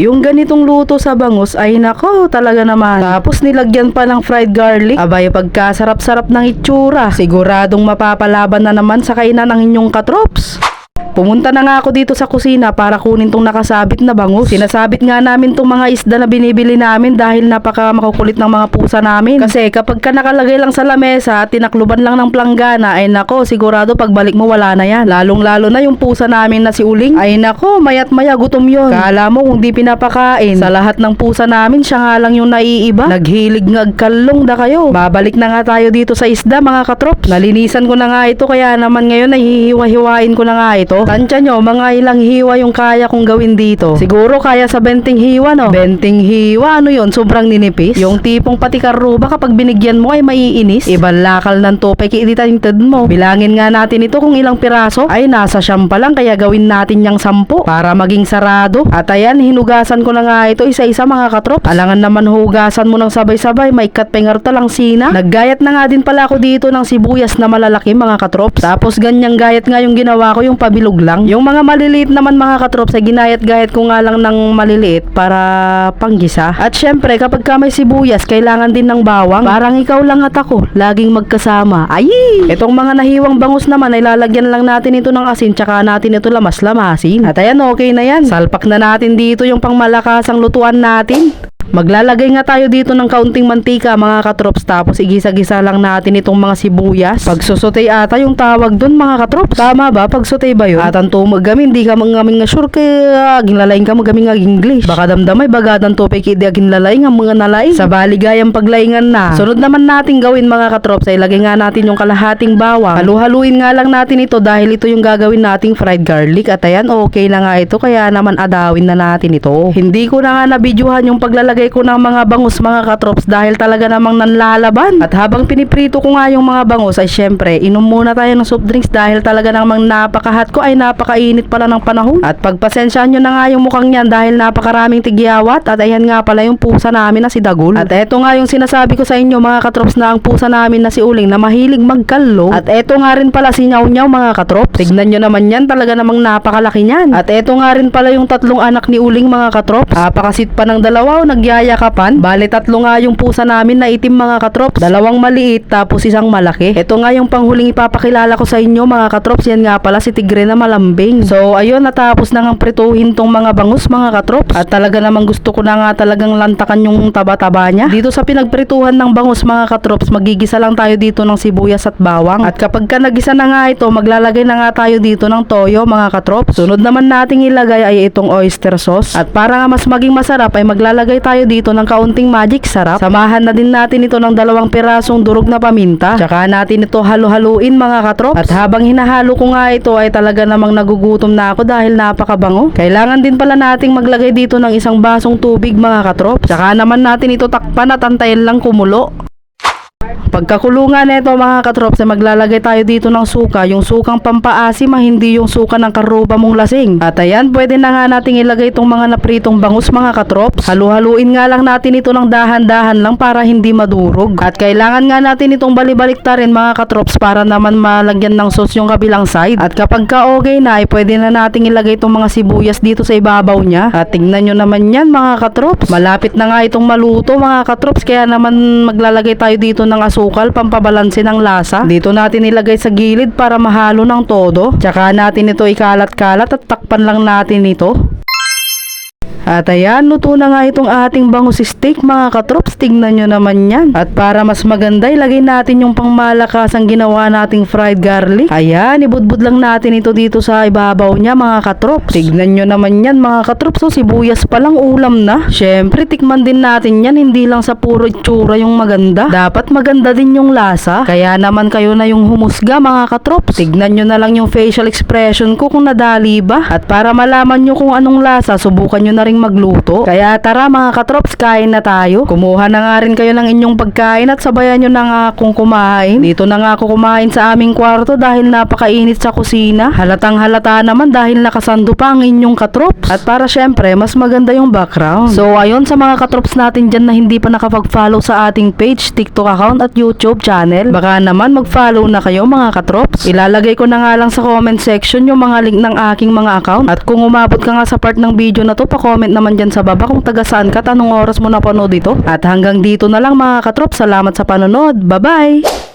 Yung ganitong luto sa bangus ay nako talaga naman. Tapos nilagyan pa ng fried garlic. Abay pagkasarap-sarap ng itsura. Siguradong mapapalaban na naman sa kainan ng inyong katrops. Pumunta na nga ako dito sa kusina para kunin tong nakasabit na bangus. Sinasabit nga namin tong mga isda na binibili namin dahil napaka makukulit ng mga pusa namin. Kasi kapag ka nakalagay lang sa lamesa at tinakluban lang ng planggana ay nako sigurado pagbalik mo wala na yan. Lalong lalo na yung pusa namin na si Uling. Ay nako mayat maya gutom yun. Kala mo kung di pinapakain. Sa lahat ng pusa namin siya nga lang yung naiiba. Naghilig nga agkalong da kayo. Babalik na nga tayo dito sa isda mga katrops. Nalinisan ko na nga ito kaya naman ngayon ay hihiwa-hiwain ko na nga ito. Tansya nyo, mga ilang hiwa yung kaya kong gawin dito. Siguro kaya sa benting hiwa, no? Benting hiwa, ano yon Sobrang ninipis? Yung tipong pati karuba kapag binigyan mo ay maiinis? Ibang lakal ng tope kiititintid mo. Bilangin nga natin ito kung ilang piraso. Ay, nasa siyam pa lang kaya gawin natin yung sampu para maging sarado. At ayan, hinugasan ko na nga ito isa-isa mga katrop. Alangan naman hugasan mo ng sabay-sabay, may kat pengarta lang sina. Naggayat na nga din pala ako dito ng sibuyas na malalaki mga katrops. Tapos ganyang gayat nga yung ginawa ko yung pabilog lang. Yung mga maliliit naman mga katrops ay ginayat-gayat ko nga lang ng maliliit para panggisa. At syempre kapag ka may sibuyas, kailangan din ng bawang. Parang ikaw lang at ako, laging magkasama. Ay! Itong mga nahiwang bangus naman ay lalagyan lang natin ito ng asin tsaka natin ito lamas-lamasin. At ayan, okay na yan. Salpak na natin dito yung pangmalakasang lutuan natin. Maglalagay nga tayo dito ng kaunting mantika mga katrops tapos igisa-gisa lang natin itong mga sibuyas. Pagsusutay ata yung tawag dun mga katrops. Tama ba? Pagsutay ba yun? At ang tumagamin, di ka mangaming nga sure kaya ginlalaing ka magaming nga English. Baka damdamay bagadan to peki di ginlalaing ang mga nalaing. Sa baligayang paglaingan na. Sunod naman natin gawin mga katrops ay lagay nga natin yung kalahating bawang. Halu-haluin nga lang natin ito dahil ito yung gagawin nating fried garlic. At ayan, okay na nga ito kaya naman adawin na natin ito. Hindi ko na nga nabidyohan yung paglalagay ko ng mga bangus mga katrops dahil talaga namang nanlalaban. At habang piniprito ko nga yung mga bangus ay syempre inom muna tayo ng soft drinks dahil talaga namang napakahat ko ay napakainit pala ng panahon. At pagpasensyahan nyo na nga yung mukhang yan dahil napakaraming tigyawat at ayan nga pala yung pusa namin na si Dagul. At eto nga yung sinasabi ko sa inyo mga katrops na ang pusa namin na si Uling na mahilig magkallo. At eto nga rin pala si Nyaw Nyaw mga katrops. Tignan nyo naman yan talaga namang napakalaki niyan. At eto nga rin pala yung tatlong anak ni Uling mga katrops. Napakasit pa ng dalawa o nagyayakapan. Bale tatlo nga yung pusa namin na itim mga katrops. Dalawang maliit tapos isang malaki. Ito nga yung panghuling ipapakilala ko sa inyo mga katrops. Yan nga pala si Tigre na malambing. So ayun natapos na nga prituhin tong mga bangus mga katrops. At talaga namang gusto ko na nga talagang lantakan yung taba-taba niya. Dito sa pinagprituhan ng bangus mga katrops magigisa lang tayo dito ng sibuyas at bawang. At kapag ka nagisa na nga ito maglalagay na nga tayo dito ng toyo mga katrops. Sunod naman nating ilagay ay itong oyster sauce. At para nga mas maging masarap ay maglalagay tayo dito ng kaunting magic sarap. Samahan na din natin ito ng dalawang pirasong durog na paminta. Tsaka natin ito halo-haluin mga katrops. At habang hinahalo ko nga ito ay talaga namang nagugutom na ako dahil napakabango. Kailangan din pala nating maglagay dito ng isang basong tubig mga katrops. Tsaka naman natin ito takpan at antayin lang kumulo. Pagkakulungan nito mga katrops ay maglalagay tayo dito ng suka. Yung sukang pampaasim hindi yung suka ng karuba mong lasing. At ayan, pwede na nga nating ilagay itong mga napritong bangus mga katrops. Halu-haluin nga lang natin ito ng dahan-dahan lang para hindi madurog. At kailangan nga natin itong balibalik-tarin mga katrops para naman malagyan ng sauce yung kabilang side. At kapag ka okay na ay pwede na nating ilagay itong mga sibuyas dito sa ibabaw niya. At tingnan nyo naman yan mga katrops. Malapit na nga itong maluto mga katrops kaya naman maglalagay tayo dito ng asukal pampabalansin ng lasa. Dito natin ilagay sa gilid para mahalo ng todo. Tsaka natin ito ikalat-kalat at takpan lang natin ito. At ayan, luto na nga itong ating bangus steak mga katrops. Tingnan nyo naman yan. At para mas maganda, ilagay natin yung pangmalakas ang ginawa nating fried garlic. Ayan, ibudbud lang natin ito dito sa ibabaw niya mga katrops. Tignan nyo naman yan mga katrops. So, sibuyas pa lang ulam na. Syempre, tikman din natin yan. Hindi lang sa puro itsura yung maganda. Dapat maganda din yung lasa. Kaya naman kayo na yung humusga mga katrops. Tignan nyo na lang yung facial expression ko kung nadali ba. At para malaman nyo kung anong lasa, subukan nyo na rin magluto. Kaya tara mga katrops, kain na tayo. Kumuha na nga rin kayo ng inyong pagkain at sabayan nyo na nga akong kumain. Dito na nga ako kumain sa aming kwarto dahil napakainit sa kusina. Halatang halata naman dahil nakasando pa ang inyong katrops. At para syempre, mas maganda yung background. So ayun sa mga katrops natin dyan na hindi pa nakapag-follow sa ating page, TikTok account at YouTube channel. Baka naman mag-follow na kayo mga katrops. Ilalagay ko na nga lang sa comment section yung mga link ng aking mga account. At kung umabot ka nga sa part ng video na to, pa-comment comment naman dyan sa baba kung taga saan ka at anong oras mo napanood ito. At hanggang dito na lang mga katrop. Salamat sa panonood. Bye-bye!